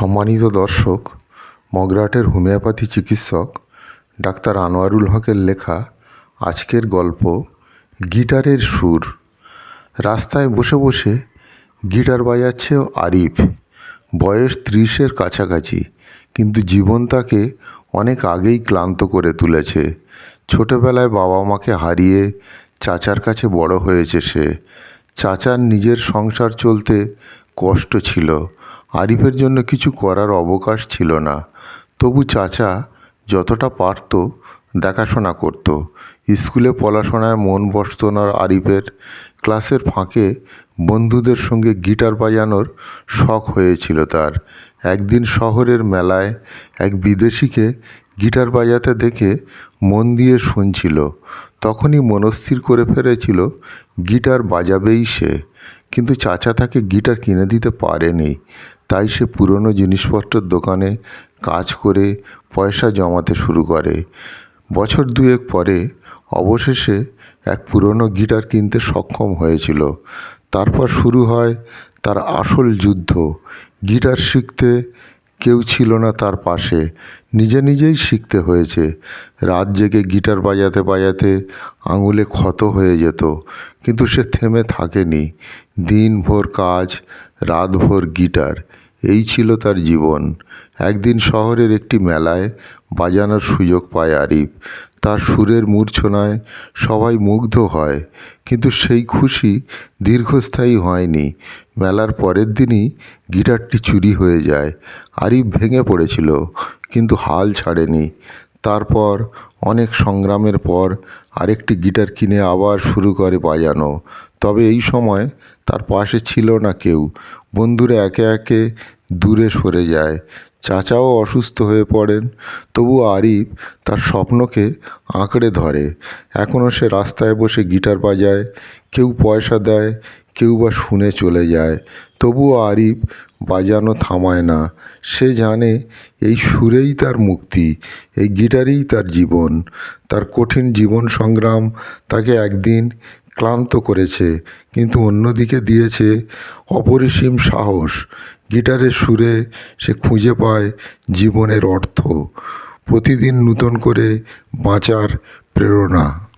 সম্মানিত দর্শক, মগরাটের হোমিওপ্যাথি চিকিৎসক ডাক্তার আনোয়ারুল হকের লেখা আজকের গল্প গিটারের সুর। রাস্তায় বসে বসে গিটার বাজাচ্ছে আরিফ। বয়স ত্রিশের কাছাকাছি, কিন্তু জীবন তাকে অনেক আগেই ক্লান্ত করে তুলেছে। ছোটোবেলায় বাবা মাকে হারিয়ে চাচার কাছে বড় হয়েছে সে। চাচার নিজের সংসার চলতে কষ্ট ছিল। আরিফের জন্য কিছু করার অবকাশ ছিল না। তবু চাচা যতটা পারত দেখাশোনা করত। স্কুলে পড়াশোনায় মন বসত না আরিফের। ক্লাসের ফাঁকে বন্ধুদের সঙ্গে গিটার বাজানোর শখ হয়েছিল তার। একদিন শহরের মেলায় এক বিদেশিকে গিটার বাজাতে দেখে মন দিয়ে শুনছিল। তখনই মনস্থির করে ফেলেছিল, গিটার বাজাবেই সে। কিন্তু চাচা তাকে গিটার কিনে দিতে পারেনি। তাই সে পুরনো জিনিসপত্রের দোকানে কাজ করে পয়সা জমাতে শুরু করে। বছর দুয়েক পরে অবশেষে এক পুরনো গিটার কিনতে সক্ষম হয়েছিল। তারপর শুরু হয় তার আসল যুদ্ধ। গিটার শিখতে কেউ ছিল না তার পাশে। নিজে নিজেই শিখতে হয়েছে। রাত জেগে গিটার বাজাতে বাজাতে আঙুলে ক্ষত হয়ে যেত, কিন্তু সে থেমে থাকেনি। দিনভর কাজ, রাতভর গিটার। এই ছিল তার জীবন। একদিন শহরের একটি মেলায় বাজানোর সুযোগ পায় আরিফ। তার সুরের মূর্ছনায় সবাই মুগ্ধ হয়, কিন্তু সেই খুশি দীর্ঘস্থায়ী হয়নি। মেলার পরের দিনই গিটারটি চুরি হয়ে যায়। আরিফ ভেঙে পড়েছিল, কিন্তু হাল ছাড়েনি। তারপর অনেক সংগ্রামের পর আরেকটি গিটার কিনে আবার শুরু করে বাজানো। তবে এই সময় তার পাশে ছিল না কেউ। বন্ধুরা একে একে দূরে সরে যায়। চাচাও অসুস্থ হয়ে পড়েন। তবু আরিফ তার স্বপ্নকে আঁকড়ে ধরে। এখনও সে রাস্তায় বসে গিটার বাজায়। কেউ পয়সা দেয় কেউ বা শুনে চলে যায়, তবুও আরিফ বাজানো থামায় না। সে জানে এই সুরেই তার মুক্তি, এই গিটারেই তার জীবন। তার কঠিন জীবন সংগ্রাম তাকে একদিন ক্লান্ত করেছে, কিন্তু অন্যদিকে দিয়েছে অপরিসীম সাহস। গিটারের সুরে সে খুঁজে পায় জীবনের অর্থ। প্রতিদিন নূতন করে বাঁচার প্রেরণা।